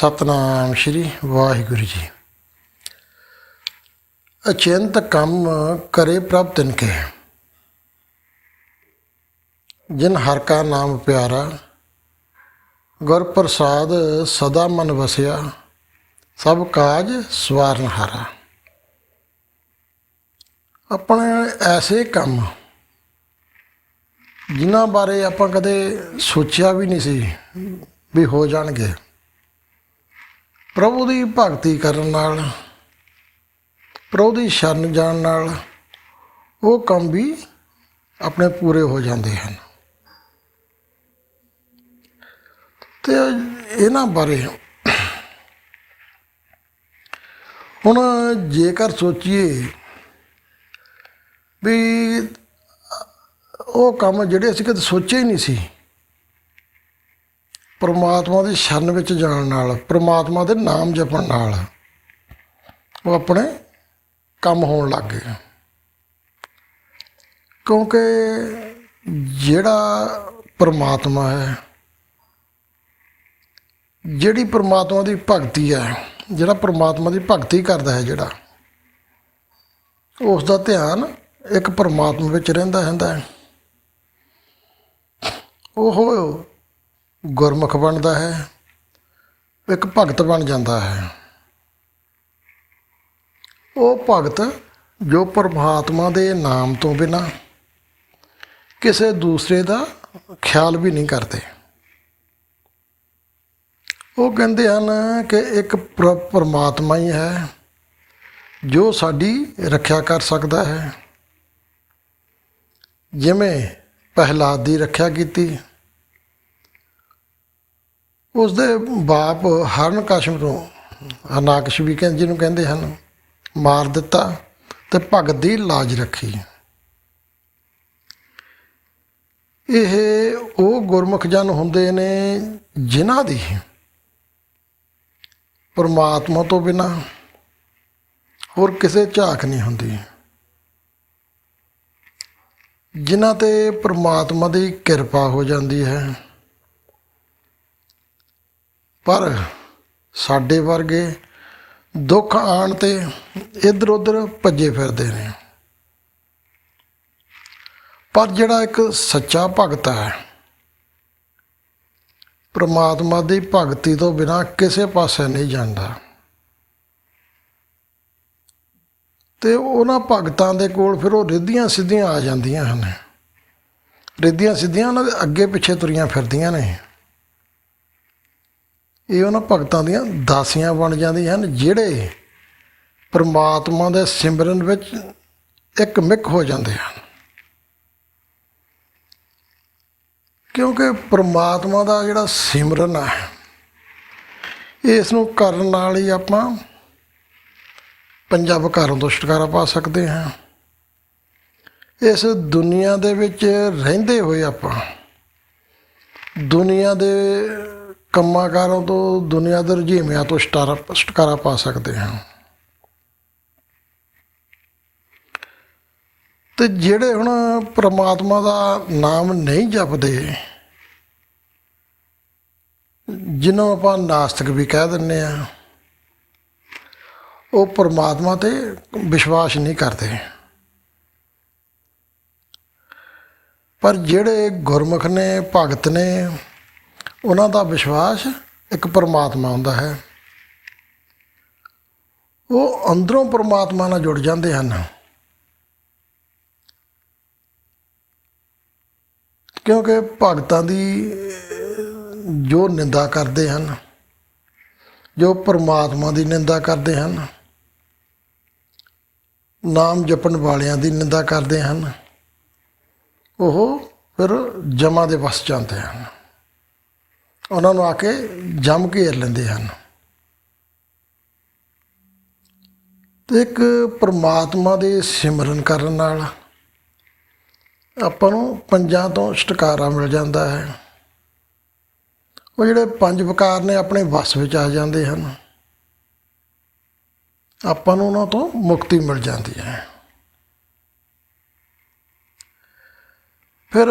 ਸਤਨਾਮ ਸ਼੍ਰੀ ਵਾਹਿਗੁਰੂ ਜੀ। ਅਚਿੰਤ ਕੰਮ ਕਰੇ ਪ੍ਰਭ ਤਿਨ ਕੇ। ਜਿਨ ਹਰ ਕਾ ਨਾਮ ਪਿਆਰਾ, ਗੁਰ ਪ੍ਰਸਾਦ ਸਦਾ ਮਨ ਵਸਿਆ, ਸਭ ਕਾਜ ਸਵਾਰਨ ਹਾਰਾ। ਆਪਣੇ ਐਸੇ ਕੰਮ, ਜਿਨ੍ਹਾਂ ਬਾਰੇ ਆਪਾਂ ਕਦੇ ਸੋਚਿਆ ਵੀ ਨਹੀਂ ਸੀ ਵੀ ਹੋ ਜਾਣਗੇ। ਪ੍ਰਭੂ ਦੀ ਭਗਤੀ ਕਰਨ ਨਾਲ, ਪ੍ਰਭੂ ਦੀ ਸ਼ਰਨ ਜਾਣ ਨਾਲ ਉਹ ਕੰਮ ਵੀ ਆਪਣੇ ਪੂਰੇ ਹੋ ਜਾਂਦੇ ਹਨ। ਤੇ ਇਹਨਾਂ ਬਾਰੇ ਹੁਣ ਜੇਕਰ ਸੋਚੀਏ ਵੀ ਉਹ ਕੰਮ ਜਿਹੜੇ ਅਸੀਂ ਕਦੇ ਸੋਚੇ ਹੀ ਨਹੀਂ ਸੀ। ਪਰਮਾਤਮਾ ਦੀ ਸ਼ਰਨ ਵਿੱਚ ਜਾਣ ਨਾਲ, ਪਰਮਾਤਮਾ ਦੇ ਨਾਮ ਜਪਣ ਨਾਲ ਉਹ ਆਪਣੇ ਕੰਮ ਹੋਣ ਲੱਗ ਗਏ। ਕਿਉਂਕਿ ਜਿਹੜਾ ਪਰਮਾਤਮਾ ਹੈ, ਜਿਹੜੀ ਪਰਮਾਤਮਾ ਦੀ ਭਗਤੀ ਹੈ, ਜਿਹੜਾ ਪਰਮਾਤਮਾ ਦੀ ਭਗਤੀ ਕਰਦਾ ਹੈ ਜਿਹੜਾ ਉਸ ਦਾ ਧਿਆਨ ਇੱਕ ਪਰਮਾਤਮਾ ਵਿੱਚ ਰਹਿੰਦਾ ਹੁੰਦਾ ਹੈ। ਉਹ ਗੁਰਮੁਖ ਬਣਦਾ ਹੈ, ਇੱਕ ਭਗਤ ਬਣ ਜਾਂਦਾ ਹੈ। ਉਹ ਭਗਤ ਜੋ ਪਰਮਾਤਮਾ ਦੇ ਨਾਮ ਤੋਂ ਬਿਨਾ ਕਿਸੇ ਦੂਸਰੇ ਦਾ ਖਿਆਲ ਵੀ ਨਹੀਂ ਕਰਦੇ। ਉਹ ਕਹਿੰਦੇ ਹਨ ਕਿ ਇੱਕ ਪਰਮਾਤਮਾ ਹੀ ਹੈ, ਜੋ ਸਾਡੀ ਰੱਖਿਆ ਕਰ ਸਕਦਾ ਹੈ। ਜਿਵੇਂ ਪਹਿਲਾਦ ਦੀ ਰੱਖਿਆ ਕੀਤੀ ਉਸ ਦੇ ਬਾਪ ਹਰਨ ਕਸ਼ਮ ਤੋਂ ਅਨਾਕਸ਼ ਵੀ ਕਹਿੰਦੇ ਜਿਹਨੂੰ ਕਹਿੰਦੇ ਹਨ, ਮਾਰ ਦਿੱਤਾ ਤੇ ਭਗਤ ਦੀ ਲਾਜ ਰੱਖੀ। ਇਹ ਉਹ ਗੁਰਮੁਖ ਜਨ ਹੁੰਦੇ ਨੇ ਜਿਨ੍ਹਾਂ ਦੀ ਪਰਮਾਤਮਾ ਤੋਂ ਬਿਨਾ ਹੋਰ ਕਿਸੇ ਝਾਕ ਨਹੀਂ ਹੁੰਦੀ। ਜਿਨ੍ਹਾਂ ਤੇ ਪਰਮਾਤਮਾ ਦੀ ਕਿਰਪਾ ਹੋ ਜਾਂਦੀ ਹੈ। ਪਰ ਸਾਡੇ ਵਰਗੇ ਦੁੱਖ ਆਣ ਤੇ ਇੱਧਰ ਉੱਧਰ ਭੱਜੇ ਫਿਰਦੇ ਨੇ। ਪਰ ਜਿਹੜਾ ਇੱਕ ਸੱਚਾ ਭਗਤ ਹੈ, ਪ੍ਰਮਾਤਮਾ ਦੀ ਭਗਤੀ ਤੋਂ ਬਿਨਾ ਕਿਸੇ ਪਾਸੇ ਨਹੀਂ ਜਾਂਦਾ। ਤੇ ਉਹਨਾਂ ਭਗਤਾਂ ਦੇ ਕੋਲ ਫਿਰ ਉਹ ਰਿੱਧੀਆਂ ਸਿੱਧੀਆਂ ਆ ਜਾਂਦੀਆਂ ਹਨ। ਰਿੱਧੀਆਂ ਸਿੱਧੀਆਂ ਉਹਨਾਂ ਦੇ ਅੱਗੇ ਪਿੱਛੇ ਤੁਰੀਆਂ ਫਿਰਦੀਆਂ ਨੇ। ਇਹ ਉਹਨਾਂ ਭਗਤਾਂ ਦੀਆਂ ਦਾਸੀਆਂ ਬਣ ਜਾਂਦੀਆਂ ਹਨ, ਜਿਹੜੇ ਪਰਮਾਤਮਾ ਦੇ ਸਿਮਰਨ ਵਿੱਚ ਇੱਕ ਮਿਕ ਹੋ ਜਾਂਦੇ ਹਨ। ਕਿਉਂਕਿ ਪਰਮਾਤਮਾ ਦਾ ਜਿਹੜਾ ਸਿਮਰਨ ਹੈ, ਇਸ ਨੂੰ ਕਰਨ ਨਾਲ ਹੀ ਆਪਾਂ ਪੰਜਾਬ ਘਰਾਂ ਤੋਂ ਛੁਟਕਾਰਾ ਪਾ ਸਕਦੇ ਹਾਂ। ਇਸ ਦੁਨੀਆ ਦੇ ਵਿੱਚ ਰਹਿੰਦੇ ਹੋਏ ਆਪਾਂ, ਦੁਨੀਆ ਦੇ ਕੰਮਾਂ ਕਾਰਾਂ ਤੋਂ ਦੁਨੀਆ ਦੇ ਰੁਝੇਵਿਆਂ ਤੋਂ ਛੁਟਾਰਾ ਛੁਟਕਾਰਾ ਪਾ ਸਕਦੇ ਹਾਂ। ਤੇ ਜਿਹੜੇ ਹੁਣ ਪ੍ਰਮਾਤਮਾ ਦਾ ਨਾਮ ਨਹੀਂ ਜਪਦੇ ਜਿਹਨੂੰ ਆਪਾਂ ਨਾਸਤਿਕ ਵੀ ਕਹਿ ਦਿੰਦੇ ਆ ਉਹ ਪ੍ਰਮਾਤਮਾ ਤੇ ਵਿਸ਼ਵਾਸ ਨਹੀਂ ਕਰਦੇ। ਪਰ ਜਿਹੜੇ ਗੁਰਮੁਖ ਨੇ, ਭਗਤ ਨੇ ਉਹਨਾਂ ਦਾ ਵਿਸ਼ਵਾਸ ਇੱਕ ਪਰਮਾਤਮਾ ਹੁੰਦਾ ਹੈ। ਉਹ ਅੰਦਰੋਂ ਪਰਮਾਤਮਾ ਨਾਲ ਜੁੜ ਜਾਂਦੇ ਹਨ। ਕਿਉਂਕਿ ਭਗਤਾਂ ਦੀ ਜੋ ਨਿੰਦਾ ਕਰਦੇ ਹਨ, ਜੋ ਪਰਮਾਤਮਾ ਦੀ ਨਿੰਦਾ ਕਰਦੇ ਹਨ, ਨਾਮ ਜਪਣ ਵਾਲਿਆਂ ਦੀ ਨਿੰਦਾ ਕਰਦੇ ਹਨ, ਉਹ ਫਿਰ ਜਮਾ ਦੇ ਵਸ ਜਾਂਦੇ ਹਨ। ਉਹਨਾਂ ਨੂੰ ਆ ਕੇ ਜੰਮ ਘੇਰ ਲੈਂਦੇ ਹਨ। ਤੇ ਇੱਕ ਪ੍ਰਮਾਤਮਾ ਦੇ ਸਿਮਰਨ ਕਰਨ ਨਾਲ ਆਪਾਂ ਨੂੰ ਪੰਜਾਂ ਤੋਂ ਛੁਟਕਾਰਾ ਮਿਲ ਜਾਂਦਾ ਹੈ। ਉਹ ਜਿਹੜੇ ਪੰਜ ਵਿਕਾਰ ਨੇ ਆਪਣੇ ਵਸ ਵਿੱਚ ਆ ਜਾਂਦੇ ਹਨ, ਆਪਾਂ ਨੂੰ ਉਹਨਾਂ ਤੋਂ ਮੁਕਤੀ ਮਿਲ ਜਾਂਦੀ ਹੈ। ਫਿਰ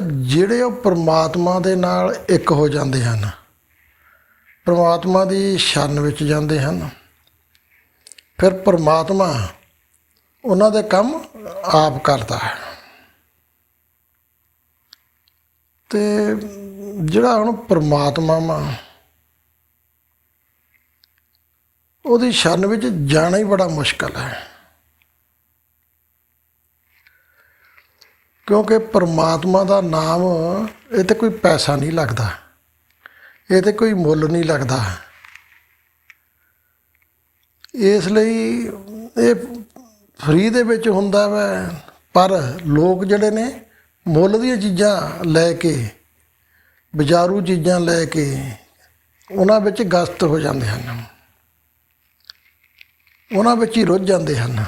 ਜਿਹੜੇ ਉਹ ਪ੍ਰਮਾਤਮਾ ਦੇ ਨਾਲ ਇੱਕ ਹੋ ਜਾਂਦੇ ਹਨ, ਪ੍ਰਮਾਤਮਾ ਦੀ ਸ਼ਰਨ ਵਿੱਚ ਜਾਂਦੇ ਹਨ, ਫਿਰ ਪ੍ਰਮਾਤਮਾ ਉਹਨਾਂ ਦੇ ਕੰਮ ਆਪ ਕਰਦਾ ਹੈ। ਤੇ ਜਿਹੜਾ ਹੁਣ ਪ੍ਰਮਾਤਮਾ ਵਾ, ਉਹਦੀ ਸ਼ਰਨ ਵਿੱਚ ਜਾਣਾ ਹੀ ਬੜਾ ਮੁਸ਼ਕਲ ਹੈ। ਕਿਉਂਕਿ ਪਰਮਾਤਮਾ ਦਾ ਨਾਮ, ਇਹ ਤੇ ਕੋਈ ਪੈਸਾ ਨਹੀਂ ਲੱਗਦਾ। ਇਹ ਤੇ ਕੋਈ ਮੁੱਲ ਨਹੀਂ ਲੱਗਦਾ। ਇਸ ਲਈ ਇਹ ਫ੍ਰੀ ਦੇ ਵਿੱਚ ਹੁੰਦਾ ਵੈ, ਪਰ ਲੋਕ ਜਿਹੜੇ ਨੇ, ਮੁੱਲ ਦੀਆਂ ਚੀਜ਼ਾਂ ਲੈ ਕੇ, ਬਾਜ਼ਾਰੂ ਚੀਜ਼ਾਂ ਲੈ ਕੇ, ਉਹਨਾਂ ਵਿੱਚ ਗਸਤ ਹੋ ਜਾਂਦੇ ਹਨ। ਉਹਨਾਂ ਵਿੱਚ ਹੀ ਰੁੱਝ ਜਾਂਦੇ ਹਨ।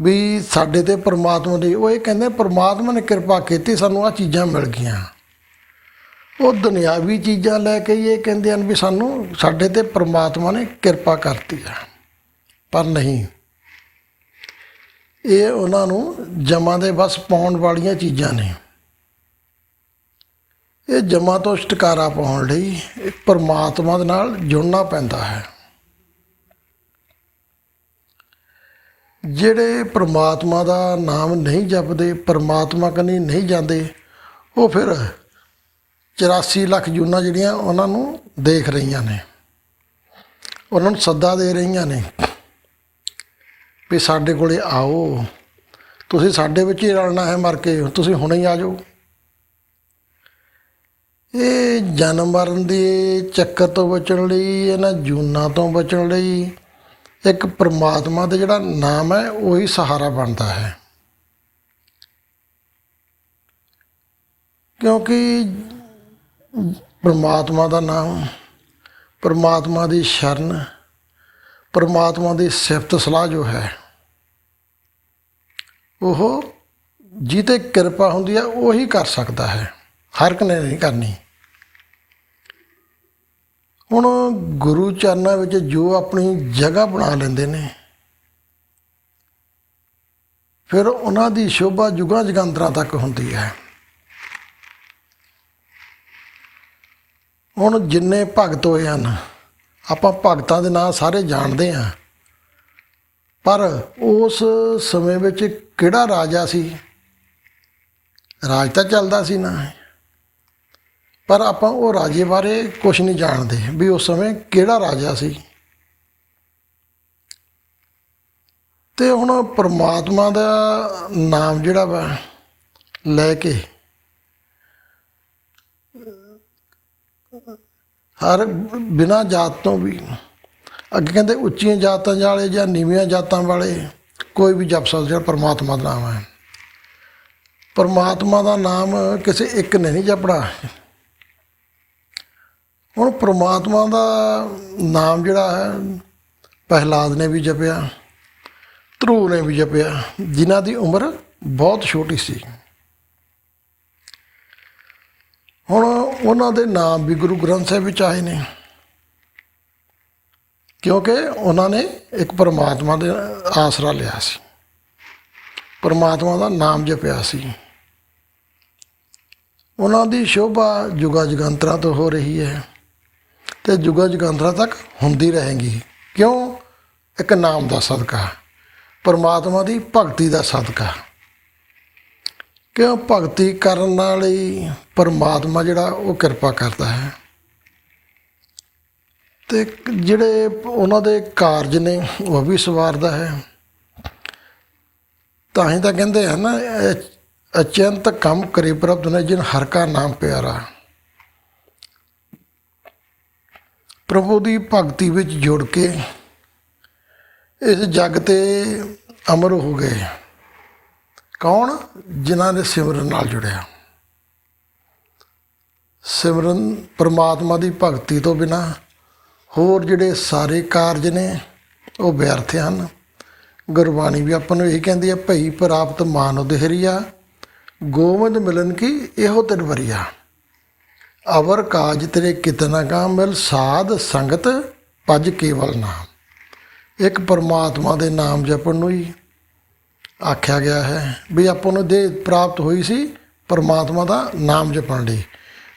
ਵੀ ਸਾਡੇ ਤੇ ਪ੍ਰਮਾਤਮਾ ਦੀ, ਉਹ ਇਹ ਕਹਿੰਦੇ ਪ੍ਰਮਾਤਮਾ ਨੇ ਕਿਰਪਾ ਕੀਤੀ, ਸਾਨੂੰ ਆ ਚੀਜ਼ਾਂ ਮਿਲ ਗਈਆਂ। ਉਹ ਦੁਨਿਆਵੀ ਚੀਜ਼ਾਂ ਲੈ ਕੇ ਹੀ ਇਹ ਕਹਿੰਦੇ ਹਨ ਵੀ ਸਾਨੂੰ, ਸਾਡੇ ਤੇ ਪ੍ਰਮਾਤਮਾ ਨੇ ਕਿਰਪਾ ਕਰਤੀ ਆ। ਪਰ ਨਹੀਂ। ਇਹ ਉਹਨਾਂ ਨੂੰ ਜਮਾਂ ਦੇ ਬਸ ਪਾਉਣ ਵਾਲੀਆਂ ਚੀਜ਼ਾਂ ਨੇ। ਇਹ ਜਮਾਂ ਤੋਂ ਛੁਟਕਾਰਾ ਪਾਉਣ ਲਈ ਪਰਮਾਤਮਾ ਦੇ ਨਾਲ ਜੁੜਨਾ ਪੈਂਦਾ ਹੈ। ਜਿਹੜੇ ਪਰਮਾਤਮਾ ਦਾ ਨਾਮ ਨਹੀਂ ਜਪਦੇ, ਪਰਮਾਤਮਾ ਕਨੀ ਨਹੀਂ ਜਾਂਦੇ, ਉਹ ਫਿਰ 84 ਲੱਖ ਜੂਨਾਂ ਜਿਹੜੀਆਂ ਉਹਨਾਂ ਨੂੰ ਦੇਖ ਰਹੀਆਂ ਨੇ। ਉਹਨਾਂ ਨੂੰ ਸੱਦਾ ਦੇ ਰਹੀਆਂ ਨੇ ਵੀ ਸਾਡੇ ਕੋਲੇ ਆਓ। ਤੁਸੀਂ ਸਾਡੇ ਵਿੱਚ ਹੀ ਰਲਣਾ ਹੈ ਮਰ ਕੇ, ਤੁਸੀਂ ਹੁਣੇ ਹੀ ਆ ਜਾਓ। ਇਹ ਜਨਮ ਮਰਨ ਦੇ ਚੱਕਰ ਤੋਂ ਬਚਣ ਲਈ, ਇਹਨਾਂ ਜੂਨਾਂ ਤੋਂ ਬਚਣ ਲਈ ਇੱਕ ਪ੍ਰਮਾਤਮਾ ਦਾ ਜਿਹੜਾ ਨਾਮ ਹੈ, ਉਹੀ ਸਹਾਰਾ ਬਣਦਾ ਹੈ। ਕਿਉਂਕਿ ਪ੍ਰਮਾਤਮਾ ਦਾ ਨਾਮ, ਪ੍ਰਮਾਤਮਾ ਦੀ ਸ਼ਰਨ, ਪ੍ਰਮਾਤਮਾ ਦੀ ਸਿਫਤ ਸਲਾਹ ਜੋ ਹੈ, ਉਹ ਜਿੱਤੇ ਕਿਰਪਾ ਹੁੰਦੀ ਹੈ, ਉਹੀ ਕਰ ਸਕਦਾ ਹੈ। ਹਰ ਇੱਕ ਨੇ ਨਹੀਂ ਕਰਨੀ। ਹੁਣ ਗੁਰੂ ਚਰਨਾਂ ਵਿੱਚ ਜੋ ਆਪਣੀ ਜਗ੍ਹਾ ਬਣਾ ਲੈਂਦੇ ਨੇ, ਫਿਰ ਉਹਨਾਂ ਦੀ ਸ਼ੋਭਾ ਜੁਗਾਂ ਜਗਾਂਤਰਾਂ ਤੱਕ ਹੁੰਦੀ ਹੈ। ਹੁਣ ਜਿੰਨੇ ਭਗਤ ਹੋਏ ਹਨ, ਆਪਾਂ ਭਗਤਾਂ ਦੇ ਨਾਂ ਸਾਰੇ ਜਾਣਦੇ ਹਾਂ, ਪਰ ਉਸ ਸਮੇਂ ਵਿੱਚ ਕਿਹੜਾ ਰਾਜਾ ਸੀ? ਰਾਜ ਤਾਂ ਚੱਲਦਾ ਸੀ ਨਾ। ਪਰ ਆਪਾਂ ਉਹ ਰਾਜੇ ਬਾਰੇ ਕੁਝ ਨਹੀਂ ਜਾਣਦੇ ਵੀ ਉਸ ਸਮੇਂ ਕਿਹੜਾ ਰਾਜਾ ਸੀ। ਤੇ ਹੁਣ ਪ੍ਰਮਾਤਮਾ ਦਾ ਨਾਮ ਜਿਹੜਾ ਵਾ ਲੈ ਕੇ ਹਰ ਬਿਨਾ ਜਾਤ ਤੋਂ ਵੀ ਅੱਗੇ ਕਹਿੰਦੇ ਉੱਚੀਆਂ ਜਾਤਾਂ ਵਾਲੇ ਜਾਂ ਨੀਵੀਆਂ ਜਾਤਾਂ ਵਾਲੇ ਕੋਈ ਵੀ ਜਪ ਸਕਦਾ ਜਿਹੜਾ ਪਰਮਾਤਮਾ ਦਾ ਨਾਮ ਹੈ। ਪਰਮਾਤਮਾ ਦਾ ਨਾਮ ਕਿਸੇ ਇੱਕ ਨੇ ਨਹੀਂ ਜਪਣਾ। ਹੁਣ ਪ੍ਰਮਾਤਮਾ ਦਾ ਨਾਮ ਜਿਹੜਾ ਹੈ, ਪਹਿਲਾਦ ਨੇ ਵੀ ਜਪਿਆ ਧਰੂ ਨੇ ਵੀ ਜਪਿਆ, ਜਿਨ੍ਹਾਂ ਦੀ ਉਮਰ ਬਹੁਤ ਛੋਟੀ ਸੀ। ਹੁਣ ਉਹਨਾਂ ਦੇ ਨਾਮ ਵੀ ਗੁਰੂ ਗ੍ਰੰਥ ਸਾਹਿਬ ਵਿੱਚ ਆਏ ਨੇ, ਕਿਉਂਕਿ ਉਹਨਾਂ ਨੇ ਇੱਕ ਪਰਮਾਤਮਾ ਦੇ ਆਸਰਾ ਲਿਆ ਸੀ। ਪਰਮਾਤਮਾ ਦਾ ਨਾਮ ਜਪਿਆ ਸੀ। ਉਹਨਾਂ ਦੀ ਸ਼ੋਭਾ ਜੁਗਾ ਜਗੰਤਰਾਂ ਤੋਂ ਹੋ ਰਹੀ ਹੈ। ਤੇ ਜੁਗਾ ਜਗੰਤਰਾਂ ਤੱਕ ਹੁੰਦੀ ਰਹੇਗੀ। ਕਿਉਂ? ਇੱਕ ਨਾਮ ਦਾ ਸਦਕਾ। ਪਰਮਾਤਮਾ ਦੀ ਭਗਤੀ ਦਾ ਸਦਕਾ। ਕਿਉਂ ਭਗਤੀ ਕਰਨ ਨਾਲ ਹੀ ਪਰਮਾਤਮਾ ਜਿਹੜਾ, ਉਹ ਕਿਰਪਾ ਕਰਦਾ ਹੈ। ਤੇ ਜਿਹੜੇ ਉਹਨਾਂ ਦੇ ਕਾਰਜ ਨੇ, ਉਹ ਵੀ ਸਵਾਰਦਾ ਹੈ। ਤਾਂ ਹੀ ਤਾਂ ਕਹਿੰਦੇ ਹਨ ਨਾ ਅ- ਅਚੰਤ ਕੰਮ ਕਰੇ ਪ੍ਰਭ ਨੇ, ਜਿਨ ਹਰ ਕਾ ਨਾਮ ਪਿਆਰਾ। ਪ੍ਰਭੂ ਦੀ ਭਗਤੀ ਵਿੱਚ ਜੁੜ ਕੇ ਇਸ ਜਗ ਤੇ ਅਮਰ ਹੋ ਗਏ। ਕੌਣ? ਜਿਨ੍ਹਾਂ ਨੇ ਸਿਮਰਨ ਨਾਲ ਜੁੜਿਆ। ਸਿਮਰਨ ਪ੍ਰਮਾਤਮਾ ਦੀ ਭਗਤੀ ਤੋਂ ਬਿਨਾ ਹੋਰ ਜਿਹੜੇ ਸਾਰੇ ਕਾਰਜ ਨੇ, ਉਹ ਵਿਅਰਥ ਹਨ। ਗੁਰਬਾਣੀ ਵੀ ਆਪਾਂ ਨੂੰ ਇਹ ਕਹਿੰਦੀ ਹੈ, ਭਈ ਪ੍ਰਾਪਤ ਮਾਨੁ ਦੇਹਰੀਆ ਗੋਵਿੰਦ ਮਿਲਨ ਕੀ ਇਹੋ ਤਿਨ ਵਰੀਆ। ਅਵਰ ਕਾਜ ਤੇਰੇ ਕਿਤਨਾ ਕਾ ਮਿਲ, ਸਾਧ ਸੰਗਤ ਭਜ ਕੇਵਲ ਨਾਮ। ਇੱਕ ਪਰਮਾਤਮਾ ਦੇ ਨਾਮ ਜਪਣ ਨੂੰ ਹੀ ਆਖਿਆ ਗਿਆ ਹੈ ਵੀ ਆਪਾਂ ਨੂੰ ਦੇ ਪ੍ਰਾਪਤ ਹੋਈ ਸੀ, ਪਰਮਾਤਮਾ ਦਾ ਨਾਮ ਜਪਣ ਲਈ,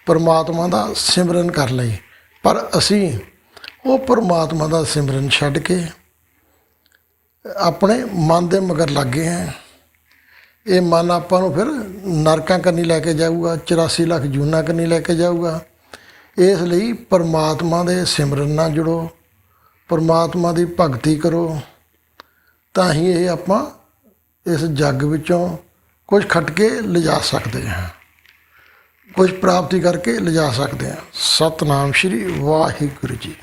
ਪਰਮਾਤਮਾ ਦਾ ਸਿਮਰਨ ਕਰ ਲਈ। ਪਰ ਅਸੀਂ ਉਹ ਪਰਮਾਤਮਾ ਦਾ ਸਿਮਰਨ ਛੱਡ ਕੇ ਆਪਣੇ ਮਨ ਦੇ ਮਗਰ ਲੱਗੇ ਹਾਂ। ਇਹ ਮਨ ਆਪਾਂ ਨੂੰ ਫਿਰ ਨਰਕਾਂ ਕੰਨੀ ਲੈ ਕੇ ਜਾਊਗਾ 84 ਲੱਖ ਜੂਨਾਂ ਕੰਨੀ ਲੈ ਕੇ ਜਾਊਗਾ। ਇਸ ਲਈ ਪਰਮਾਤਮਾ ਦੇ ਸਿਮਰਨ ਨਾਲ ਜੁੜੋ, ਪਰਮਾਤਮਾ ਦੀ ਭਗਤੀ ਕਰੋ। ਤਾਂ ਹੀ ਇਹ ਆਪਾਂ ਇਸ ਜੱਗ ਵਿੱਚੋਂ ਕੁਝ ਖੱਟ ਕੇ ਲਿਜਾ ਸਕਦੇ ਹਾਂ। ਕੁਝ ਪ੍ਰਾਪਤੀ ਕਰਕੇ ਲਿਜਾ ਸਕਦੇ ਹਾਂ। ਸਤਨਾਮ ਸ਼੍ਰੀ ਵਾਹਿਗੁਰੂ ਜੀ।